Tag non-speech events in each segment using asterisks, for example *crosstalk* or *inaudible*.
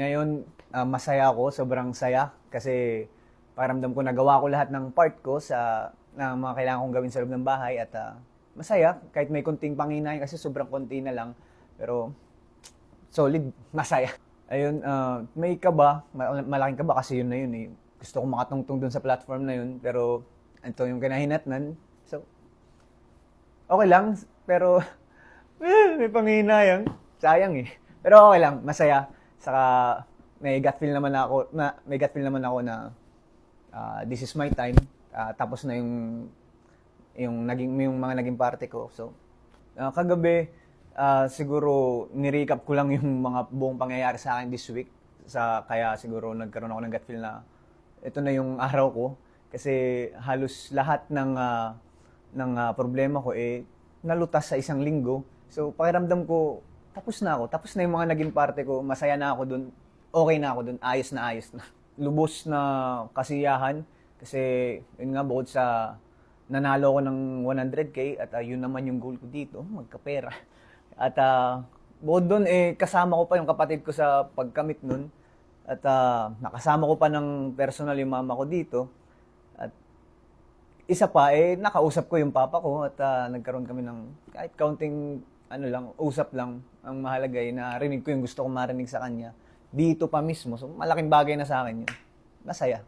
Ngayon, ah, masaya ako, sobrang saya kasi paramdam ko nagawa ko lahat ng part ko sa na mga kailangan kong gawin sa loob ng bahay at ah, masaya kahit may kunting panghinay kasi sobrang konti na lang pero solid, *laughs* masaya. Ayun, ah, may kaba, ma- malaking kaba kasi yun na yun eh. Gusto ko makatungtong dun sa platform na yun pero ito yung kinahinatnan. So, okay lang, pero *laughs* may panghinayang. Sayang eh. Pero okay lang, masaya. Saka may gut feel naman ako na may gut feel naman ako na ah, this is my time. Ah, tapos na yung yung naging yung mga naging parte ko. So ah, kagabi ah, siguro ni-recap ko lang yung mga buong pangyayari sa akin this week. Sa kaya siguro nagkaroon ako ng gut feel na ito na yung araw ko kasi halos lahat ng ah, ng ah, problema ko eh nalutas sa isang linggo. So pakiramdam ko tapos na ako. Tapos na yung mga naging parte ko. Masaya na ako dun. Okay na ako dun. Ayos na ayos na. *laughs* Lubos na kasiyahan. Kasi yun nga bukod sa nanalo ko ng 100k at ah, yun naman yung goal ko dito, magkapera. *laughs* At uh, bukod doon, eh, kasama ko pa yung kapatid ko sa pagkamit nun. At ah, nakasama ko pa ng personal yung mama ko dito. At isa pa, eh, nakausap ko yung papa ko at ah, nagkaroon kami ng kahit counting, ano lang, usap lang. Ang mahalaga ay narinig ko yung gusto kong marinig sa kanya. Dito pa mismo. So, malaking bagay na sa akin yun. Masaya.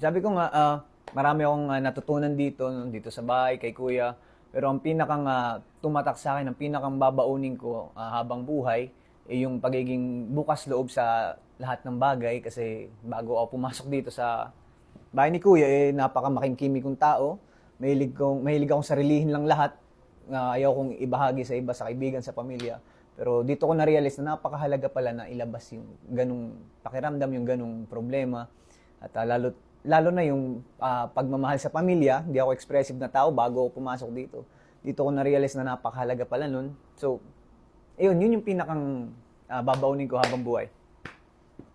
Sabi ko nga, ah, marami akong ah, natutunan dito, dito sa bahay, kay kuya. Pero ang pinakang ah, tumatak sa akin, ang pinakang babaunin ko ah, habang buhay, eh, yung pagiging bukas loob sa lahat ng bagay. Kasi bago ako pumasok dito sa bahay ni Kuya, eh, napakamakimkimi kong tao. Mahilig, kong, mahilig akong sarilihin lang lahat. Na ayaw kong ibahagi sa iba, sa kaibigan, sa pamilya. Pero dito ko na-realize na napakahalaga pala na ilabas yung ganong pakiramdam, yung ganong problema. At ah, lalo, lalo na yung ah, pagmamahal sa pamilya. Hindi ako expressive na tao bago ako pumasok dito. Dito ko na-realize na napakahalaga pala nun. So, ayun, yun yung pinakang ah, babaunin ko habang buhay.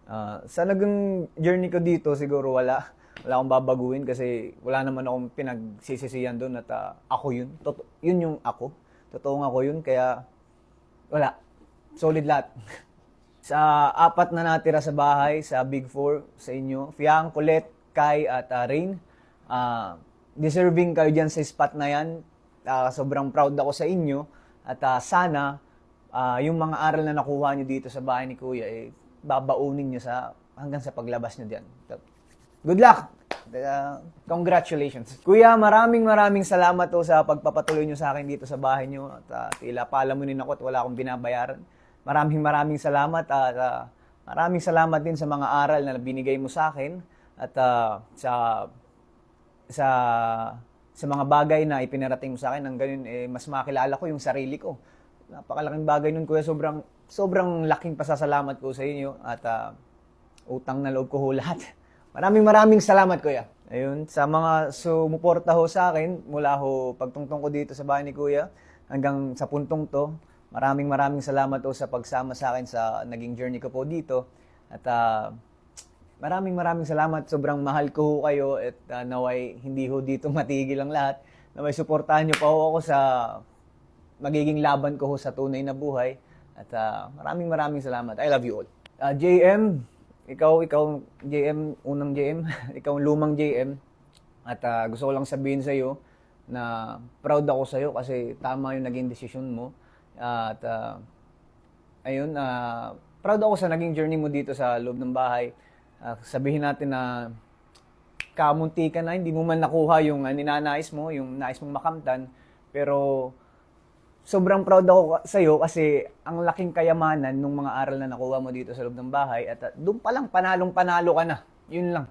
Ah, sa naging journey ko dito, siguro wala. Wala akong babaguhin kasi wala naman akong pinagsisisiyan doon at ah, ako yun. Toto- yun yung ako. Totoong ako yun. Kaya wala. Solid lahat. *laughs* sa apat na natira sa bahay, sa Big Four, sa inyo, Fiang, Colette, Kai, at ah, Rain, ah, deserving kayo dyan sa spot na yan. Ah, sobrang proud ako sa inyo. At ah, sana, ah, yung mga aral na nakuha nyo dito sa bahay ni Kuya, eh, babaunin nyo sa, hanggang sa paglabas nyo dyan. Good luck! Uh, congratulations. Kuya, maraming maraming salamat to sa pagpapatuloy nyo sa akin dito sa bahay nyo. At uh, tila palamunin ako at wala akong binabayaran. Maraming maraming salamat at uh, maraming salamat din sa mga aral na binigay mo sa akin at uh, sa sa sa mga bagay na ipinarating mo sa akin, nang ganun eh, mas makilala ko yung sarili ko. Napakalaking bagay nun, kuya. Sobrang, sobrang laking pasasalamat ko sa inyo at ah, utang na loob ko ho lahat. Maraming maraming salamat, kuya. Ayun, sa mga sumuporta ho sa akin, mula ho pagtungtong ko dito sa bahay ni kuya, hanggang sa puntong to, maraming maraming salamat ho sa pagsama sa akin sa naging journey ko po dito. At ah, Maraming maraming salamat. Sobrang mahal ko ho kayo at uh, naway hindi ho dito *laughs* matigil ang lahat. Naway suportahan niyo pa ho ako sa magiging laban ko ho sa tunay na buhay. At uh, maraming maraming salamat. I love you all. Uh, JM, ikaw, ikaw, JM, unang JM, *laughs* ikaw ang lumang JM. At uh, gusto ko lang sabihin sa iyo na proud ako sa iyo kasi tama yung naging desisyon mo. Uh, at uh, ayun, ah, proud ako sa naging journey mo dito sa loob ng bahay. Ah, sabihin natin na kamunti ka na, hindi mo man nakuha yung uh, ninanais mo, yung nais mong makamtan. Pero sobrang proud ako sa iyo kasi ang laking kayamanan ng mga aral na nakuha mo dito sa loob ng bahay at uh, doon pa lang panalong panalo ka na. Yun lang.